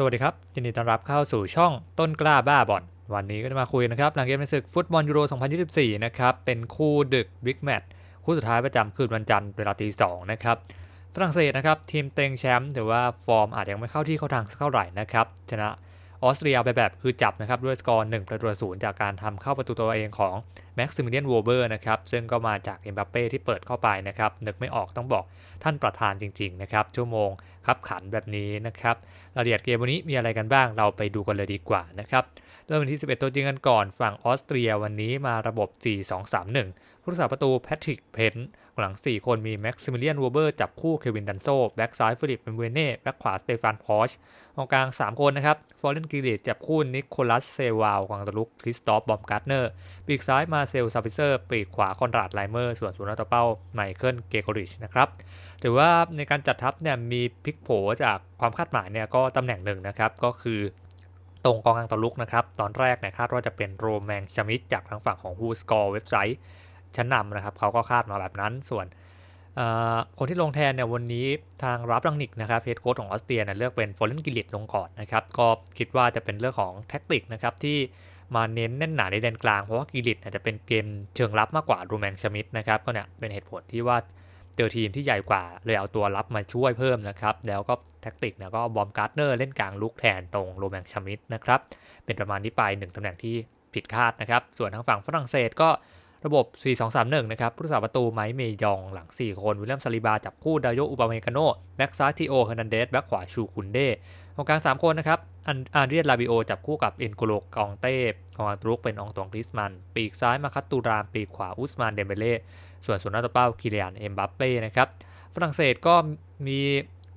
สวัสดีครับ ยินดีต้อนรับเข้าสู่ช่องต้นกล้าบ้าบอลวันนี้ก็จะมาคุยนะครับ หลังเกมในศึกฟุตบอลยูโร 2024 นะครับ เป็นคู่ดึกบิ๊กแมตช์คู่สุดท้ายประจำคืนวันจันทร์เวลาตีสองนะครับ ฝรั่งเศสนะครับ ทีมเต็งแชมป์ถือว่าฟอร์มอาจจะยังไม่เข้าที่เข้าทางสักเท่าไหร่นะครับ ชนะ ออสเตรียไปแบบคือจับนะครับด้วยสกอร์1ประตูศูนย์จากการทำเข้าประตูตัวเองของแม็กซิมิเลียนวอเบอร์นะครับซึ่งก็มาจากเอ็มบัปเป้ที่เปิดเข้าไปนะครับนึกไม่ออกต้องบอกท่านประธานจริงๆนะครับชั่วโมงคับขันแบบนี้นะครับรายละเอียดเกมวันนี้มีอะไรกันบ้างเราไปดูกันเลยดีกว่านะครับ เริ่มกันที่ 11 ตัวจริงกันก่อนฝั่งออสเตรียวันนี้มาระบบ 4-2-3-1 ผู้รักษาประตูแพทริกเพนหลัง 4 คนมีแม็กซิมิเลียนวูเบอร์จับคู่เควินดันโซแบ็กซ้ายฟิลิปเบนเวเน่แบ็กขวาสเตฟานพอชตรงกลาง 3 คนนะครับฟอร์เรนกิริจับคู่นิโคลัสเซวาลกวางตะลุกคริสตอฟบอมการ์เนอร์ปีกซ้ายมาเซลซาฟิเซอร์ปีกขวาคอนราดไลเมอร์ส่วนศูนย์หน้าตัวเป้าไมเคิลเกโกริชนะครับถือว่าในการจัดทัพเนี่ยมีพลิกโผจากความคาดหมายเนี่ยก็ตำแหน่งหนึ่งนะครับก็คือ รงกองกลางตัวลุกนะครับ ตอนแรกเนี่ยคาดว่าจะเป็นโรแมงชมิดจากทางฝั่งของ w h o s c o r e เว็บไซต์ชั้นนำนะครับ เขาก็คาดมาแบบนั้นส่วนคนที่ลงแทนเนี่ยวันนี้ทางรับรังนิกนะครับเฮดโค้ชของออสเตรียเนี่ยเลือกเป็นฟอร์เรนกิลิตลงก่อนนะครับ ก็คิดว่าจะเป็นเรื่องของแท็กติกนะครับที่มาเน้นแน่นหนาในแดนกลางเพราะว่ากิลิตจจะเป็นเกมเชิงรับมากกว่าโรแมงชมิดนะครับก็เนี่ยเป็นเหตุผลที่ว่า เจอทีมที่ใหญ่กว่าเลยเอาตัวรับมาช่วยเพิ่มนะครับ แล้วก็แท็กติกเนี่ยก็บอมการ์ดเนอร์เล่นกลางลุกแทนตรงโรแมงชามิดนะครับ เป็นประมาณนี้ไป1ตำแหน่งที่ผิดคาดนะครับ ส่วนทางฝั่งฝรั่งเศสก็ ระบบ 4-2-3-1 นะครับผู้รักษาประตูไมค์เมยองหลัง 4 คนวิลเลียมซาลิบาจับคู่ดายโยอุปาเมกาโนแบ็กซ้ายทีโอเฮอร์นันเดสแบ็กขวาชูคุนเดตรงกลาง 3 คนนะครับอันเรียลาบิโอจับคู่กับเอ็นโกโลกองเต้กองตรุกเป็นองตองกริสมัน ปีกซ้ายมาคัตตูราม ปีกขวาอุสมานเดมเบเล่ส่วนส่วนหน้าตัวเป้าคิเลียนเอ็มบัปเป้นะครับฝรั่งเศสก็มี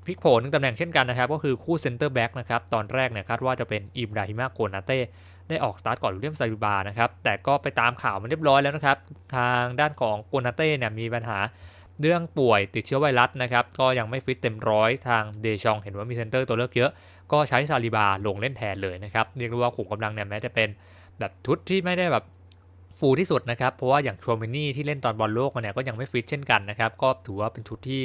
พลิกโผล่หนึ่งตำแหน่งเช่นกันนะครับ ก็คือคู่เซนเตอร์แบ็กนะครับ ตอนแรกเนี่ยคาดว่าจะเป็นอิบราฮิมาโกนาเต้ ได้ออกสตาร์ทก่อนวิลเลียมซาลิบานะครับแต่ก็ไปตามข่าวมันเรียบร้อยแล้วนะครับ ทางด้านของโกนาเต้เนี่ยมีปัญหาเรื่องป่วยติดเชื้อไวรัสนะครับ ก็ยังไม่ฟิตเต็มร้อยทางเดชองเห็นว่ามีเซนเตอร์ตัวเลือกเยอะ ก็ใช้ซาลิบาลงเล่นแทนเลยนะครับ เรียกว่าขุมกำลังเนี่ยแม้จะเป็นแบบชุดที่ไม่ได้แบบฟูที่สุดนะครับ เพราะว่าอย่างชวมินี่ที่เล่นตอนบอลโลกมาเนี่ยก็ยังไม่ฟิตเช่นกันนะครับ ก็ถือว่าเป็นชุดที่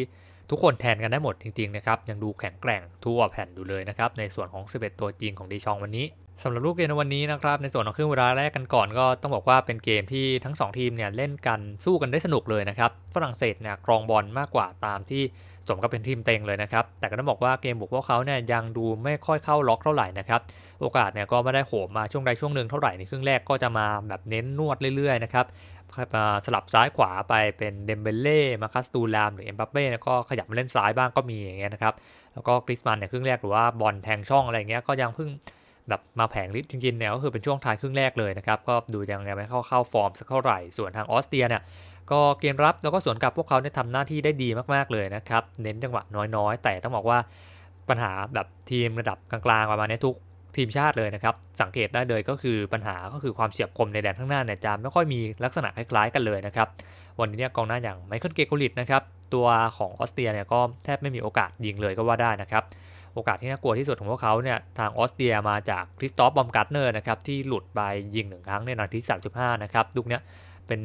ทุกคนแทนกันได้หมดจริงๆนะครับ ยังดูแข็งแกร่งทั่วแผ่นดูเลยนะครับในส่วนของ11ตัวจริงของดีชองวันนี้ สำหรับลูกเกมในวันนี้นะครับในส่วนของครึ่งเวลาแรกกันก่อนก็ต้องบอกว่าเป็นเกมที่ทั้ง 2 ทีมเนี่ยเล่นกันสู้กันได้สนุกเลยนะครับฝรั่งเศสเนี่ยครองบอลมากกว่าตามที่สมกับเป็นทีมเต็งเลยนะครับแต่ก็ต้องบอกว่าเกมบุกพวกเขาเนี่ยยังดูไม่ค่อยเข้าล็อกเท่าไหร่นะครับโอกาสเนี่ยก็ไม่ได้โหมมาช่วงใดช่วงหนึ่งเท่าไหร่ในครึ่งแรกก็จะมาแบบเน้นนวดเรื่อยๆนะครับสลับซ้ายขวาไปเป็นเดมเบเล่มาคัสตูลามหรือเอ็มบัปเป้ก็ขยับมาเล่นซ้ายบ้างก็มีอย่างเงี้ยนะครับแล้วก็กริสมันเนี่ยครึ่งแรกหรือว่าบอลแทงช่องอะไรเงี้ยก็ยังเพิ่ง แบบมาแผงลิ์จริงๆเนี่ยก็คือเป็นช่วงท้ายครึ่งแรกเลยนะครับก็ดูยังไงไม่เข้าเข้าฟอร์มสักเท่าไหร่ส่วนทางออสเตรียเนี่ยก็เกมรับแล้วก็สวนกลับพวกเขาเนี่ยทำหน้าที่ได้ดีมากๆเลยนะครับเน้นจังหวะน้อยๆ แต่ต้องบอกว่าปัญหาแบบทีมระดับกลางๆประมาณนี้ทุกทีมชาติเลยนะครับ สังเกตได้เลยก็คือปัญหาก็คือความเฉียบคมในแดนข้างหน้าเนี่ยจะไม่ค่อยมีลักษณะคล้ายๆกันเลยนะครับ วันนี้เนี่ยกองหน้าอย่างไมเคิลเกโกลิตนะครับ ตัวของออสเตรียเนี่ยก็แทบไม่มีโอกาสยิงเลยก็ว่าได้นะครับ โอกาสที่น่ากลัวที่สุดของพวกเขาเนี่ยทางออสเตรียมาจากคริสตอฟบอมการ์เนอร์นะครับที่หลุดไปยิงหนึ่งครั้งในนาที35 นะครับลูกเนี้ยเป็น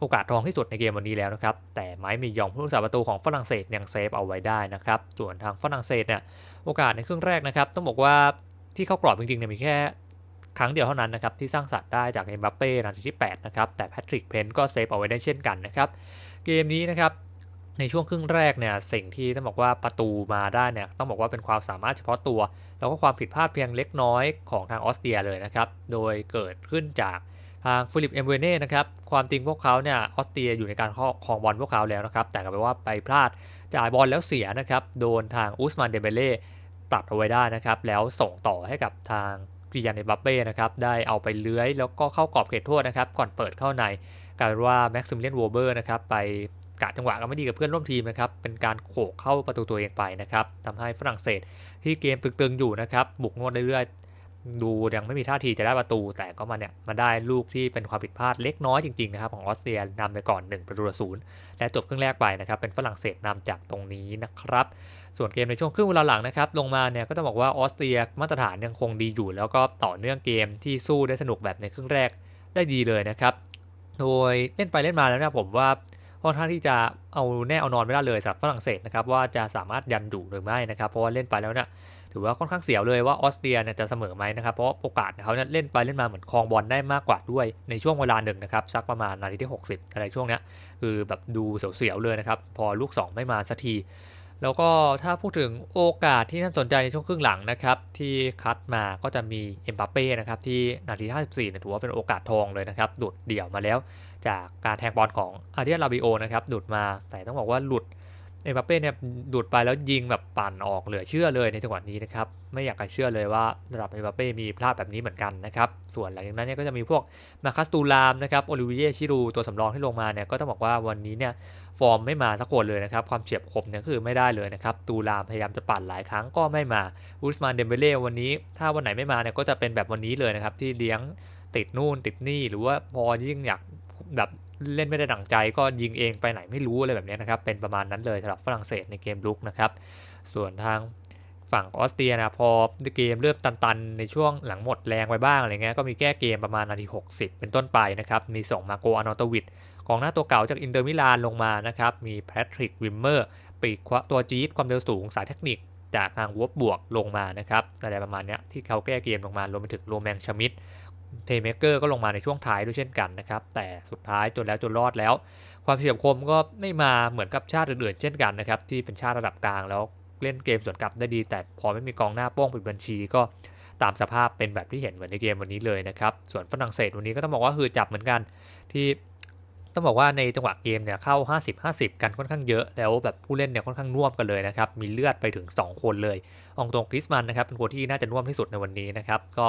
โอกาสทองที่สุดในเกมวันนี้แล้วนะครับ แต่ไม้มียองผู้รักษาประตูของฝรั่งเศสยังเซฟเอาไว้ได้นะครับ ส่วนทางฝรั่งเศสเนี่ยโอกาสในครึ่งแรกนะครับ ต้องบอกว่าที่เข้ากรอบจริงๆเนี่ยมีแค่ครั้งเดียวเท่านั้นนะครับ ที่สร้างสัตว์ได้จากเอ็มบัปเป้นาทีที่ 8 นะครับ แต่แพทริกเพนก็เซฟเอาไว้ได้เช่นกันนะครับ เกมนี้นะครับ ในช่วงครึ่งแรกเนี่ยสิ่งที่ต้องบอกว่าประตูมาได้เนี่ยต้องบอกว่าเป็นความสามารถเฉพาะตัว แล้วก็ความผิดพลาดเพียงเล็กน้อยของทางออสเตรียเลยนะครับ โดยเกิดขึ้นจากทางฟิลิปเอมเวเน่นะครับความจริงพวกเขาเนี่ยออสเตรียอยู่ในการครอบของบอลพวกเขาแล้วนะครับ แต่กลายเป็นว่าไปพลาดจ่ายบอลแล้วเสียนะครับโดนทางอุสมานเดเบเล่ตัดเอาไว้ได้นะครับแล้วส่งต่อให้กับทางกิยานเอบัปเป้นะครับได้เอาไปเลื้อยแล้วก็เข้ากรอบเขตโทษนะครับก่อนเปิดเข้าในกลายเป็นว่าแม็กซิมเลียนวอเบอร์นะครับไป กะจังหวะก็ไม่ดีกับเพื่อนร่วมทีมนะครับ เป็นการโขกเข้าประตูตัวเองไปนะครับทำให้ฝรั่งเศสที่เกมตึงๆอยู่นะครับบุกงวดเรื่อยดูยังไม่มีท่าทีจะได้ประตู แต่ก็มาเนี่ยมาได้ลูกที่เป็นความผิดพลาดเล็กน้อยจริงๆนะครับของออสเตรียนำไปก่อน1ประตูศูนย์และจบครึ่งแรกไปนะครับเป็นฝรั่งเศสนำจากตรงนี้นะครับ ส่วนเกมในช่วงครึ่งเวลาหลังนะครับลงมาเนี่ยก็ต้องบอกว่าออสเตรียมาตรฐานยังคงดีอยู่ แล้วก็ต่อเนื่องเกมที่สู้ได้สนุกแบบในครึ่งแรกได้ดีเลยนะครับโดยเล่นไปเล่นมาแล้วนะผมว่า ค่อนข้างที่จะเอาแน่เอานอนไม่ได้เลยสำหรับฝรั่งเศสนะครับว่าจะสามารถยันดูหรือไม่นะครับเพราะว่าเล่นไปแล้วเนี่ยถือว่าค่อนข้างเสียวเลยว่าออสเตรียเนี่ยจะเสมอไหมนะครับเพราะโอกาสเขาเนี่ยเล่นไปเล่นมาเหมือนคลองบอลได้มากกว่าด้วยในช่วงเวลาหนึ่งนะครับสักประมาณนาทีที่ 60 อะไรช่วงเนี้ยคือแบบดูเสียวๆเลยนะครับพอลูก 2 ไม่มาสักทีแล้วก็ถ้าพูดถึงโอกาสที่น่าสนใจในช่วงครึ่งหลังนะครับ ที่คัดมาก็จะมีเอ็มบัปเป้นะครับที่นาที 54เนี่ยถือว่าเป็นโอกาสทองเลยนะครับดุดเดี่ยวมาแล้ว จากการแทงบอลของอาร์เดียลาบิโอนะครับดุดมาแต่ต้องบอกว่าหลุดเอ็มบัปเป้เนี่ยดูดไปแล้วยิงแบบปั่นออกเหลือเชื่อเลยในจังหวะนี้นะครับ ไม่อยากจะเชื่อเลยว่าระดับเอ็มบัปเป้มีพลาดแบบนี้เหมือนกันนะครับ ส่วนหลังจากนั้นเนี่ยก็จะมีพวกมาคัสตูลามนะครับโอลิเวียชิรูตัวสำรองที่ลงมาเนี่ยก็ต้องบอกว่าวันนี้เนี่ยฟอร์มไม่มาสักคนเลยนะครับ ความเฉียบคมเนี่ยคือไม่ได้เลยนะครับ ตูลามพยายามจะปั่นหลายครั้งก็ไม่มาอุสมานเดมเบเล่วันนี้ ถ้าวันไหนไม่มาเนี่ยก็จะเป็นแบบวันนี้เลยนะครับที่เลี้ยงติดนู่นติดนี่หรือว่าพอยิ่งอยาก แบบเล่นไม่ได้ดั่งใจก็ยิงเองไปไหนไม่รู้อะไรแบบนี้นะครับ เป็นประมาณนั้นเลยสำหรับฝรั่งเศสในเกมลุกนะครับ ส่วนทางฝั่งออสเตรียนะพอเกมเริ่มตันๆ ในช่วงหลังหมดแรงไปบ้างอะไรเงี้ยก็มีแก้เกมประมาณนาที 60 เป็นต้นไปนะครับ มีส่งมาโกอานอตวิดกองหน้าตัวเก่าจากอินเตอร์มิลานลงมานะครับ มีแพทริกวิมเมอร์ปีกตัวจี๊ดความเร็วสูงสายเทคนิคจากทางวบบวกลงมานะครับอะไรประมาณนี้ที่เขาแก้เกมลงมารวมไปถึงโรแมงชมิด เทเมเกอร์ก็ลงมาในช่วงท้ายด้วยเช่นกันนะครับ แต่สุดท้ายจนแล้วจนรอดแล้ว ความเฉียบคมก็ไม่มาเหมือนกับชาติอื่นๆเช่นกันนะครับ ที่เป็นชาติระดับกลางแล้วเล่นเกมสวนกลับได้ดี แต่พอไม่มีกองหน้าโป้งปิดบัญชีก็ตามสภาพเป็นแบบที่เห็นเหมือนในเกมวันนี้เลยนะครับ ส่วนฝรั่งเศสวันนี้ก็ต้องบอกว่าคือจับเหมือนกันที่ต้องบอกว่าในจังหวะเกมเนี่ยเข้า 50-50 กันค่อนข้างเยอะแล้วแบบผู้เล่นเนี่ยค่อนข้างน่วมกันเลยนะครับ มีเลือดไปถึง 2 คนเลย องตรงคริสมันนะครับเป็นคนที่น่าจะน่วมที่สุดในวันนี้นะครับ ก็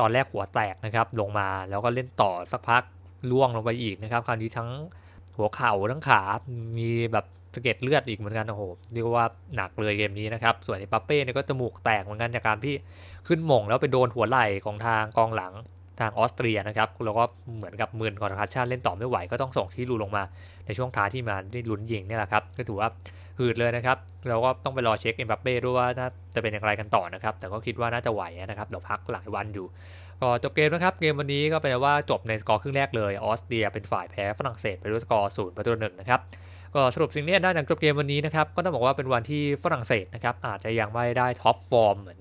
ตอนแรกหัวแตกนะครับ ลงมาแล้วก็เล่นต่อสักพักล่วงลงไปอีกนะครับ คราวนี้ทั้งหัวเข่าทั้งขา มีแบบสะเก็ดเลือดอีกเหมือนกันโอ้โหเรียกว่าหนักเลยเกมนี้นะครับ ส่วนไอ้ปัปเป้เนี่ยก็จมูกแตกเหมือนกันจากการที่ขึ้นมงแล้วไปโดนหัวไหล่ของทางกองหลังทางออสเตรียนะครับแล้วก็เหมือนกับมืนคอนทราชั่นเล่นต่อไม่ไหวก็ต้องส่งที่รูลงมาในช่วงท้ายที่มาได้ลุ้นยิงนี่แหละครับก็ถือว่า หืดเลยนะครับเราก็ต้องไปรอเช็คเอ็มบัปเป้ด้วยว่าน่าจะเป็นอย่างไรกันต่อนะครับ แต่ก็คิดว่าน่าจะไหวนะครับเดี๋ยวพักหลายวันอยู่ก็จบเกมนะครับ เกมวันนี้ก็เป็นว่าจบในสกอร์ครึ่งแรกเลยออสเตรียเป็นฝ่ายแพ้ฝรั่งเศสไปด้วยสกอร์ศูนย์ประตูหนึ่งนะครับก็สรุปสิ่งที่ได้จากจบเกมวันนี้นะครับก็ต้องบอกว่าเป็นวันที่ฝรั่งเศสนะครับอาจจะยังไม่ได้ท็อปฟอร์มเหมือน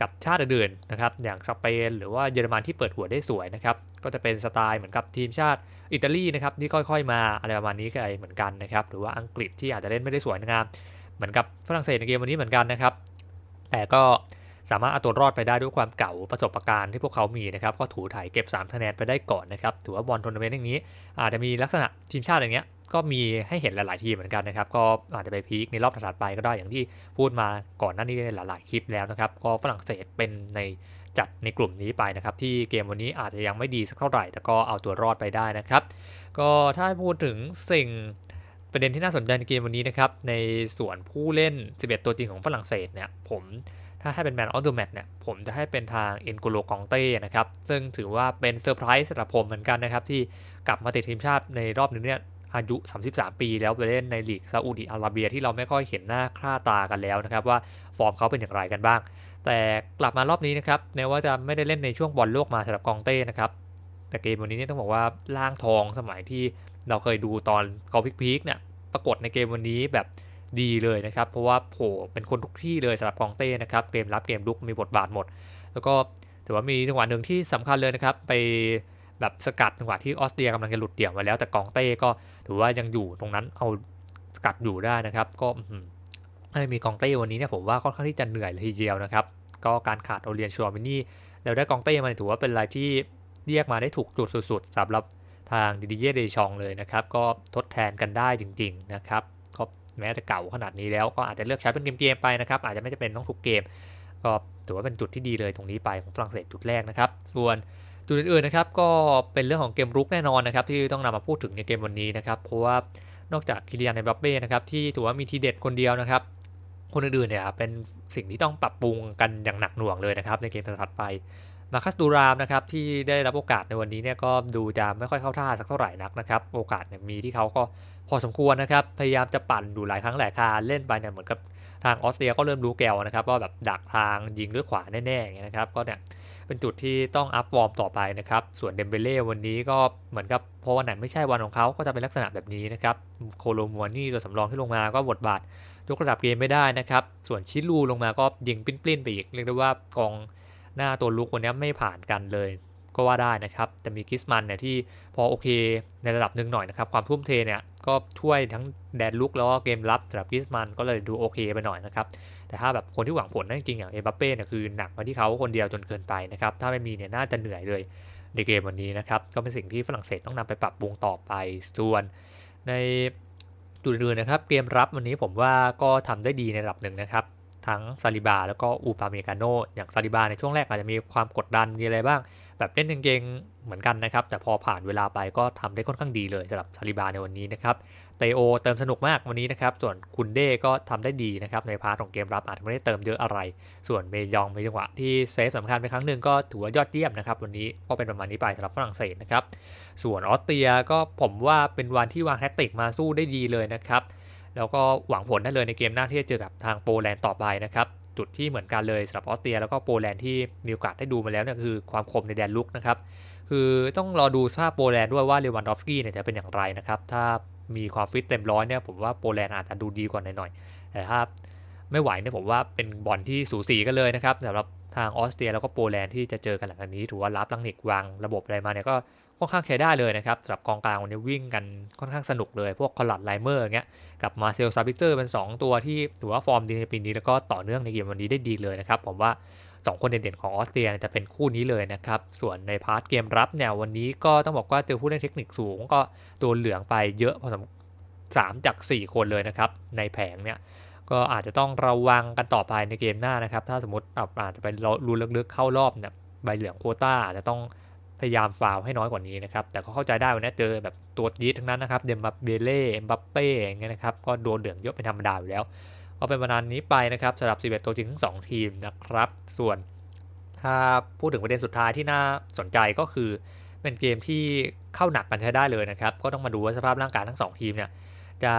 กับชาติอื่นๆนะครับอย่างสเปนหรือว่าเยอรมันที่เปิดหัวได้สวยนะครับก็จะเป็นสไตล์เหมือนกับทีมชาติอิตาลีนะครับที่ค่อยๆ มาอะไรประมาณนี้ก็เหมือนกันนะครับหรือว่าอังกฤษที่อาจจะเล่นไม่ได้สวยงาม เหมือนกับฝรั่งเศสในเกมวันนี้เหมือนกันนะครับแต่ก็ สามารถเอาตัวรอดไปได้ด้วยความเก่าประสบการณ์ที่พวกเขามีนะครับก็ถูถ่ายเก็บ3คะแนนไปได้ก่อนนะครับถือว่าบอลทัวร์นาเมนต์อย่างนี้ อาจจะมีลักษณะทีมชาติอย่างเงี้ยก็มีให้เห็นหลาย ๆ ทีมเหมือนกันนะครับ ก็อาจจะไปพีคในรอบถัดไปก็ได้อย่างที่พูดมาก่อนหน้านี้ในหลาย ๆ คลิปแล้วนะครับ ก็ฝรั่งเศสเป็นในจัดในกลุ่มนี้ไปนะครับ ที่เกมวันนี้อาจจะยังไม่ดีสักเท่าไหร่ แต่ก็เอาตัวรอดไปได้นะครับ ก็ถ้าพูดถึงสิ่งประเด็นที่น่าสนใจในเกมวันนี้นะครับ ในส่วนผู้เล่น 11 ตัวจริงของฝรั่งเศสเนี่ยผม ถ้าให้เป็นแมนออฟเดอะแมตเนี่ยผมจะให้เป็นทางเอ็นโกโลกองเต้นะครับ ซึ่งถือว่าเป็นเซอร์ไพรส์สำหรับผมเหมือนกันนะครับ ที่กลับมาติดทีมชาติในรอบนี้เนี่ยอายุ 33 ปีแล้วไปเล่นในลีกซาอุดิอาระเบียที่เราไม่ค่อยเห็นหน้าค่าตากันแล้วนะครับ ว่าฟอร์มเขาเป็นอย่างไรกันบ้าง แต่กลับมารอบนี้นะครับแม้ว่าจะไม่ได้เล่นในช่วงบอลโลกมาสำหรับกองเต้นะครับแต่เกมวันนี้เนี่ยต้องบอกว่าล่างทองสมัยที่เราเคยดูตอนเขาพิกๆเนี่ยปรากฏในเกมวันนี้แบบ ดีเลยนะครับ เพราะว่าโผเป็นคนทุกที่เลยสำหรับกองเต้นะครับ เกมรับเกมลุกมีบทบาทหมด แล้วก็ถือว่ามีจังหวะหนึ่งที่สำคัญเลยนะครับ ไปแบบสกัดจังหวะที่ออสเตรียกำลังจะหลุดเดี่ยวมาแล้ว แต่กองเต้ก็ถือว่ายังอยู่ตรงนั้นเอาสกัดอยู่ได้นะครับ ก็ถ้มีกองเต้วันนี้เนี่ยผมว่าค่อนข้างที่จะเหนื่อยเลยทีเดียวนะครับ ก็การขาดโอเลียนชัวร์มินี่แล้วได้กองเต้มาถือว่าเป็นอะไรที่เรียกมาได้ถูกจุดสุดๆสำหรับทางดิดิเย่เดชองเลยนะครับ ก็ทดแทนกันได้จริง ๆ นะครับ แม้จะเก่าขนาดนี้แล้วก็อาจจะเลือกใช้เป็นเกมๆไปนะครับอาจจะไม่จะเป็นต้องทุกเกมก็ถือว่าเป็นจุดที่ดีเลยตรงนี้ไปของฝรั่งเศสจุดแรกนะครับ ส่วนจุดอื่นๆนะครับก็เป็นเรื่องของเกมรุกแน่นอนนะครับที่ต้องนำมาพูดถึงในเกมวันนี้นะครับเพราะว่านอกจากคิริยานในบัฟเบ้นะครับที่ถือว่ามีทีเด็ดคนเดียวนะครับ คนอื่นๆเนี่ยเป็นสิ่งที่ต้องปรับปรุงกันอย่างหนักหน่วงเลยนะครับในเกมถัดไป มาคัสดูรามนะครับที่ได้รับโอกาสในวันนี้เนี่ยก็ดูจะไม่ค่อยเข้าท่าสักเท่าไหร่นักนะครับโอกาสเนี่ยมีที่เขาก็พอสมควรนะครับพยายามจะปั่นดูหลายครั้งหลายคราเล่นไปเนี่ยเหมือนกับทางออสเตรียก็เริ่มรู้แกวนะครับว่าแบบดักทางยิงด้วยขวาแน่ๆอย่างเงี้ยนะครับก็เนี่ยเป็นจุดที่ต้องอัพฟอร์มต่อไปนะครับส่วนเดมเบเล่วันนี้ก็เหมือนกับเพราะวันไหนไม่ใช่วันของเขาก็จะเป็นลักษณะแบบนี้นะครับโคโลมัวนี่ตัวสำรองที่ลงมาก็บทบาทยกระดับเกมไม่ได้นะครับส่วนชิลูลงมาก็ยิงปลิ้นๆไปอีกเรียกได้ว่ากอง หน้าตัวลุกวันนี้ไม่ผ่านกันเลย ก็ว่าได้นะครับ แต่มีกิสมันเนี่ยที่พอโอเคในระดับหนึ่งหน่อยนะครับ ความทุ่มเทเนี่ยก็ช่วยทั้งแดนลุกแล้วก็เกมรับสำหรับกิสมันก็เลยดูโอเคไปหน่อยนะครับ แต่ถ้าแบบคนที่หวังผลนั่นจริงๆอย่างเอ็มบัปเป้เนี่ยคือหนักมาที่เขาคนเดียวจนเกินไปนะครับ ถ้าไม่มีเนี่ยน่าจะเหนื่อยเลยในเกมวันนี้นะครับ ก็เป็นสิ่งที่ฝรั่งเศสต้องนำไปปรับปรุงต่อไปส่วนในจุดอื่นนะครับ เกมรับวันนี้ผมว่าก็ทำได้ดีในระดับหนึ่งนะครับ ทั้งซาลิบาแล้วก็อูปาเมกาโนอย่างซาลิบาในช่วงแรกอาจจะมีความกดดันมีอะไรบ้าง แบบเล่นเก่งๆเหมือนกันนะครับ แต่พอผ่านเวลาไปก็ทำได้ค่อนข้างดีเลยสำหรับซาลิบาในวันนี้นะครับเตโอเติมสนุกมากวันนี้นะครับ ส่วนคุนเด้ก็ทำได้ดีนะครับในพาร์ทของเกมรับอาจจะไม่ได้เติมเยอะอะไร ส่วนเมยองมีจังหวะที่เซฟสำคัญไปครั้งหนึ่งก็ถือว่ายอดเยี่ยมนะครับวันนี้ก็เป็นประมาณนี้ไปสำหรับฝรั่งเศสนะครับส่วนออสเตรียก็ผมว่าเป็นวันที่วางแท็กติกมาสู้ได้ดีเลยนะครับ แล้วก็หวังผลได้เลยในเกมหน้าที่จะเจอกับทางโปแลนด์ต่อไปนะครับจุดที่เหมือนกันเลยสำหรับออสเตรียแล้วก็โปแลนด์ที่มีโอกาสได้ดูมาแล้วเนี่ยคือความคมในแดนลุกนะครับคือต้องรอดูสภาพโปแลนด์ด้วยว่าเลวันดอฟสกี้เนี่ยจะเป็นอย่างไรนะครับถ้ามีความฟิตเต็มร้อยเนี่ยผมว่าโปแลนด์อาจจะดูดีกว่าหน่อยๆแต่ถ้าไม่ไหวเนี่ยผมว่าเป็นบอลที่สูสีกันเลยนะครับสำหรับทางออสเตรียแล้วก็โปแลนด์ที่จะเจอกันหลังจากนี้ถือว่ารับลังนิกวางระบบอะไรมาเนี่ยก็ ค่อนข้างใช้ได้เลยนะครับสำหรับกองกลางวันนี้วิ่งกันค่อนข้างสนุกเลย พวกคอลลัดไลเมอร์เงี้ยกับมาเซลซาบิเตอร์เป็น 2 ตัวที่ถือว่าฟอร์มดีในปีนี้แล้วก็ต่อเนื่องในเกมวันนี้ได้ดีเลยนะครับผมว่า 2 คนเด่นๆของออสเตรียจะเป็นคู่นี้เลยนะครับส่วนในพาร์ทเกมรับเนี่ยวันนี้ก็ต้องบอกว่าเจอผู้เล่นเทคนิคสูง ก็โดนเหลืองไปเยอะพอสมสามจาก 4 คนเลยนะครับในแผงเนี่ยก็อาจจะต้องระวังกันต่อไปในเกมหน้านะครับ ถ้าสมมติอาจจะไปรูลึกๆเข้ารอบเนี่ยใบเหลืองโคต้าอาจจะต้อง พยายามฟาวให้น้อยกว่านี้นะครับ แต่ก็เข้าใจได้วันนี้เจอแบบตัวยีดทั้งนั้นนะครับ เดมบัปเบเล่เอ็มบัปเป้อย่างเงี้ยนะครับ ก็โดนเหลืองเยอะเป็นธรรมดาอยู่แล้ว ก็เป็นประมาณนี้ไปนะครับสำหรับ 11 ตัวจริงทั้ง 2 ทีมนะครับ ส่วนถ้าพูดถึงประเด็นสุดท้ายที่น่าสนใจก็คือ เป็นเกมที่เข้าหนักกันใช้ได้เลยนะครับ ก็ต้องมาดูว่าสภาพร่างกายทั้ง 2 ทีมเนี่ยจะ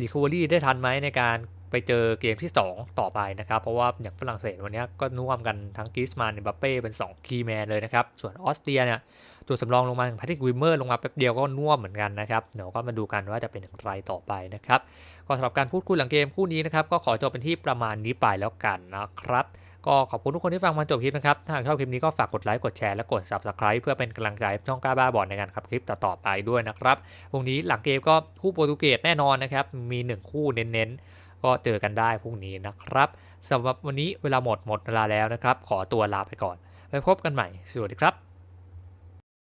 รีค o เวอรี่ได้ทันไหมในการ ไปเจอเกมที่ 2 ต่อไปนะครับ เพราะว่าอย่างฝรั่งเศสวันนี้ก็น่วมกันทั้งกิสมานบัปเป้เป็น 2 คีย์แมนเลยนะครับ ส่วนออสเตรียเนี่ยตัวสำรองลงมาอย่างแพทริกวิมเมอร์ลงมาแป๊บเดียวก็น่วมเหมือนกันนะครับ เดี๋ยวก็มาดูกันว่าจะเป็นอย่างไรต่อไปนะครับ ก็สำหรับการพูดคุยหลังเกมคู่นี้นะครับ ก็ขอจบเป็นที่ประมาณนี้ไปแล้วกันนะครับ ก็ขอบคุณทุกคนที่ฟังมาจบคลิปนะครับ ถ้าหากชอบคลิปนี้ก็ฝากกดไลค์ กดแชร์และกด Subscribe เพื่อเป็นกำลังใจช่องกล้าบ้าบอลในการทำคลิปต่อๆไปด้วยนะครับพรุ่งนี้หลังเกมก็คู่โปรตุเกสแน่นอนนะครับ มี 1 คู่เน้นๆ ก็เจอกันได้พรุ่งนี้นะครับสำหรับวันนี้เวลาหมดหมดเวลาแล้วนะครับ ขอตัวลาไปก่อน ไปพบกันใหม่สวัสดีครับ